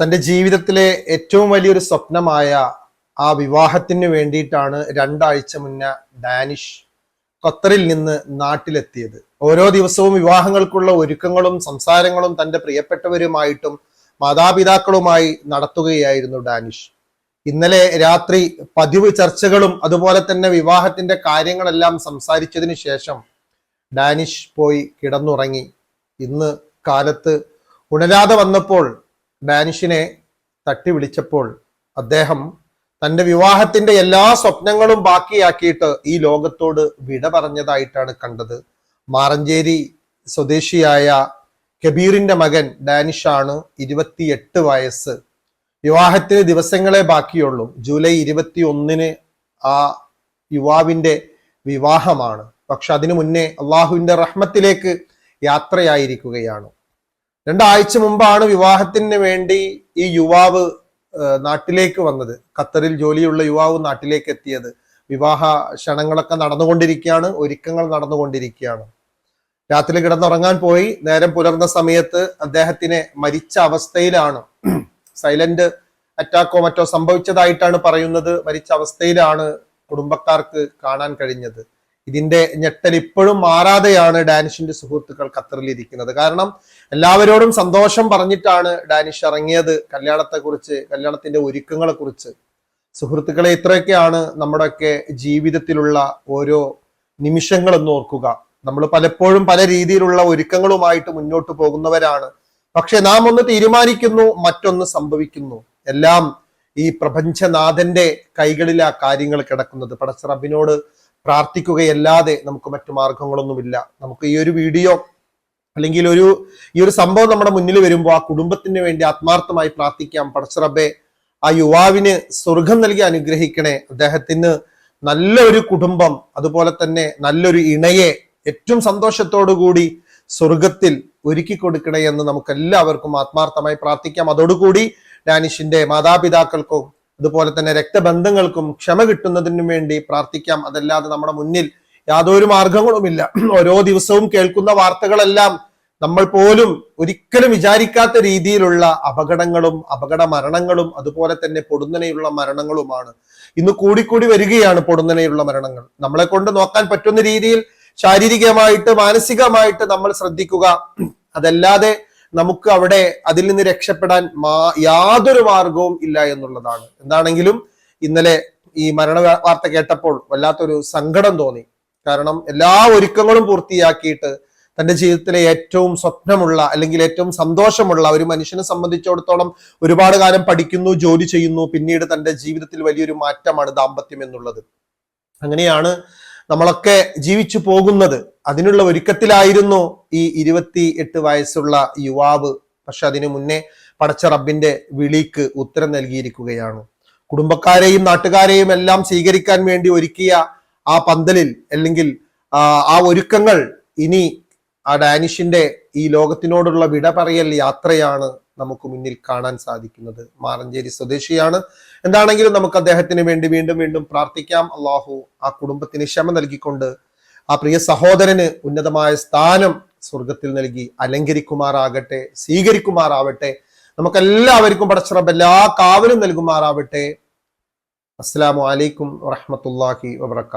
തന്റെ ജീവിതത്തിലെ ഏറ്റവും വലിയൊരു സ്വപ്നമായ ആ വിവാഹത്തിന് വേണ്ടിയിട്ടാണ് രണ്ടാഴ്ച മുന്നേ ഡാനിഷ് ഖത്തറിൽ നിന്ന് നാട്ടിലെത്തിയത്. ഓരോ ദിവസവും വിവാഹങ്ങൾക്കുള്ള ഒരുക്കങ്ങളും സംസാരങ്ങളും തന്റെ പ്രിയപ്പെട്ടവരുമായിട്ടും മാതാപിതാക്കളുമായി നടത്തുകയായിരുന്നു ഡാനിഷ്. ഇന്നലെ രാത്രി പതിവ് ചർച്ചകളും അതുപോലെ തന്നെ വിവാഹത്തിന്റെ കാര്യങ്ങളെല്ലാം സംസാരിച്ചതിന് ശേഷം ഡാനിഷ് പോയി കിടന്നുറങ്ങി. ഇന്ന് കാലത്ത് ഉണരാതെ വന്നപ്പോൾ ഡാനിഷിനെ തട്ടി വിളിച്ചപ്പോൾ അദ്ദേഹം തന്റെ വിവാഹത്തിന്റെ എല്ലാ സ്വപ്നങ്ങളും ബാക്കിയാക്കിയിട്ട് ഈ ലോകത്തോട് വിട പറഞ്ഞതായിട്ടാണ് കണ്ടത്. മാറഞ്ചേരി സ്വദേശിയായ കബീറിന്റെ മകൻ ഡാനിഷാണ് ഇരുപത്തിയെട്ട് വയസ്സ്. വിവാഹത്തിന് ദിവസങ്ങളെ ബാക്കിയുള്ളൂ. ജൂലൈ ഇരുപത്തി ഒന്നിന് ആ യുവാവിന്റെ വിവാഹമാണ്. പക്ഷെ അതിനു മുന്നേ അള്ളാഹുവിന്റെ റഹ്മത്തിലേക്ക് യാത്രയായിരിക്കുകയാണ്. രണ്ടാഴ്ച മുമ്പാണ് വിവാഹത്തിന് വേണ്ടി ഈ യുവാവ് നാട്ടിലേക്ക് വന്നത്. ഖത്തറിൽ ജോലിയുള്ള യുവാവ് നാട്ടിലേക്ക് എത്തിയത്. വിവാഹ ക്ഷണങ്ങളൊക്കെ നടന്നുകൊണ്ടിരിക്കുകയാണ്. ഒരുക്കങ്ങൾ നടന്നുകൊണ്ടിരിക്കുകയാണ്. രാത്രി കിടന്നുറങ്ങാൻ പോയി. നേരം പുലർന്ന സമയത്ത് അദ്ദേഹത്തിനെ മരിച്ച അവസ്ഥയിലാണ്. സൈലന്റ് അറ്റാക്കോ മറ്റോ സംഭവിച്ചതായിട്ടാണ് പറയുന്നത്. മരിച്ച അവസ്ഥയിലാണ് കുടുംബക്കാർക്ക് കാണാൻ കഴിഞ്ഞത്. ഇതിന്റെ ഞെട്ടൽ ഇപ്പോഴും മാറാതെയാണ് ഡാനിഷിന്റെ സുഹൃത്തുക്കൾ ഖത്തറിൽ ഇരിക്കുന്നത്. കാരണം എല്ലാവരോടും സന്തോഷം പറഞ്ഞിട്ടാണ് ഡാനിഷ് ഇറങ്ങിയത് കല്യാണത്തെക്കുറിച്ച് കല്യാണത്തിന്റെ ഒരുക്കങ്ങളെ കുറിച്ച് സുഹൃത്തുക്കളെ ഇത്രയൊക്കെയാണ് നമ്മുടെയൊക്കെ ജീവിതത്തിലുള്ള ഓരോ നിമിഷങ്ങളെന്ന് ഓർക്കുക. നമ്മൾ പലപ്പോഴും പല രീതിയിലുള്ള ഒരുക്കങ്ങളുമായിട്ട് മുന്നോട്ട് പോകുന്നവരാണ്. പക്ഷെ നാം ഒന്ന് തീരുമാനിക്കുന്നു മറ്റൊന്ന് സംഭവിക്കുന്നു. എല്ലാം ഈ പ്രപഞ്ചനാഥന്റെ കൈകളിൽ ആ കാര്യങ്ങൾ കിടക്കുന്നത്. പടച്ച റബ്ബിനോട് പ്രാർത്ഥിക്കുകയല്ലാതെ നമുക്ക് മറ്റു മാർഗങ്ങളൊന്നുമില്ല. നമുക്ക് ഈ ഒരു വീഡിയോ അല്ലെങ്കിൽ ഒരു ഈ ഒരു സംഭവം നമ്മുടെ മുന്നിൽ വരുമ്പോൾ ആ കുടുംബത്തിന് വേണ്ടി ആത്മാർത്ഥമായി പ്രാർത്ഥിക്കാം. പടശ്രബെ ആ യുവാവിന് സ്വർഗം നൽകി അനുഗ്രഹിക്കണേ. അദ്ദേഹത്തിന് നല്ലൊരു കുടുംബം അതുപോലെ തന്നെ നല്ലൊരു ഇണയെ ഏറ്റവും സന്തോഷത്തോടു കൂടി സ്വർഗത്തിൽ ഒരുക്കി കൊടുക്കണേ എന്ന് നമുക്ക് എല്ലാവർക്കും ആത്മാർത്ഥമായി പ്രാർത്ഥിക്കാം. അതോടുകൂടി ഡാനിഷിന്റെ മാതാപിതാക്കൾക്കും അതുപോലെ തന്നെ രക്തബന്ധങ്ങൾക്കും ക്ഷമ കിട്ടുന്നതിനും വേണ്ടി പ്രാർത്ഥിക്കാം. അതല്ലാതെ നമ്മുടെ മുന്നിൽ യാതൊരു മാർഗങ്ങളുമില്ല. ഓരോ ദിവസവും കേൾക്കുന്ന വാർത്തകളെല്ലാം നമ്മൾ പോലും ഒരിക്കലും വിചാരിക്കാത്ത രീതിയിലുള്ള അപകടങ്ങളും അപകട മരണങ്ങളും അതുപോലെ തന്നെ പൊടുന്നനെയുള്ള മരണങ്ങളുമാണ്. ഇന്ന് കൂടിക്കൂടി വരികയാണ് പൊടുന്നനെയുള്ള മരണങ്ങൾ. നമ്മളെ കൊണ്ട് നോക്കാൻ പറ്റുന്ന രീതിയിൽ ശാരീരികമായിട്ട് മാനസികമായിട്ട് നമ്മൾ ശ്രദ്ധിക്കുക. അതല്ലാതെ നമുക്ക് അവിടെ അതിൽ നിന്ന് രക്ഷപ്പെടാൻ യാതൊരു മാർഗവും ഇല്ല എന്നുള്ളതാണ്. എന്താണെങ്കിലും ഇന്നലെ ഈ മരണ വാർത്ത കേട്ടപ്പോൾ വല്ലാത്തൊരു സങ്കടം തോന്നി. കാരണം എല്ലാ ഒരുക്കങ്ങളും പൂർത്തിയാക്കിയിട്ട് തന്റെ ജീവിതത്തിലെ ഏറ്റവും സ്വപ്നമുള്ള അല്ലെങ്കിൽ ഏറ്റവും സന്തോഷമുള്ള ഒരു മനുഷ്യനെ സംബന്ധിച്ചിടത്തോളം ഒരുപാട് കാലം പഠിക്കുന്നു ജോലി ചെയ്യുന്നു പിന്നീട് തന്റെ ജീവിതത്തിൽ വലിയൊരു മാറ്റമാണ് ദാമ്പത്യം എന്നുള്ളത്. അങ്ങനെയാണ് നമ്മളൊക്കെ ജീവിച്ചു പോകുന്നത്. അതിനുള്ള ഒരുക്കത്തിലായിരുന്നു ഈ ഇരുപത്തി എട്ട് വയസ്സുള്ള യുവാവ്. പക്ഷെ അതിനു മുന്നേ പടച്ച റബ്ബിന്റെ വിളിക്ക് ഉത്തരം നൽകിയിരിക്കുകയാണ്. കുടുംബക്കാരെയും നാട്ടുകാരെയും എല്ലാം സ്വീകരിക്കാൻ വേണ്ടി ഒരുക്കിയ ആ പന്തലിൽ അല്ലെങ്കിൽ ആ ഒരുക്കങ്ങൾ ഇനി ആ ഡാനിഷിന്റെ ഈ ലോകത്തിനോടുള്ള വിട പറയൽ യാത്രയാണ് നമുക്ക് മുന്നിൽ കാണാൻ സാധിക്കുന്നത്. മാറഞ്ചേരി സ്വദേശിയാണ്. എന്താണെങ്കിലും നമുക്ക് അദ്ദേഹത്തിന് വേണ്ടി വീണ്ടും വീണ്ടും പ്രാർത്ഥിക്കാം. അള്ളാഹു ആ കുടുംബത്തിന് ക്ഷമ നൽകിക്കൊണ്ട് ആ പ്രിയ സഹോദരന് ഉന്നതമായ സ്ഥാനം സ്വർഗത്തിൽ നൽകി അലങ്കരിക്കുമാറാകട്ടെ സ്വീകരിക്കുമാറാവട്ടെ നമുക്കെല്ലാവർക്കും പടച്ചിറപ്പ് എല്ലാ കാവലും നൽകുമാറാവട്ടെ. അസ്സലാമു അലൈക്കും വറഹ്മത്തുള്ളാഹി വബറകാതുഹു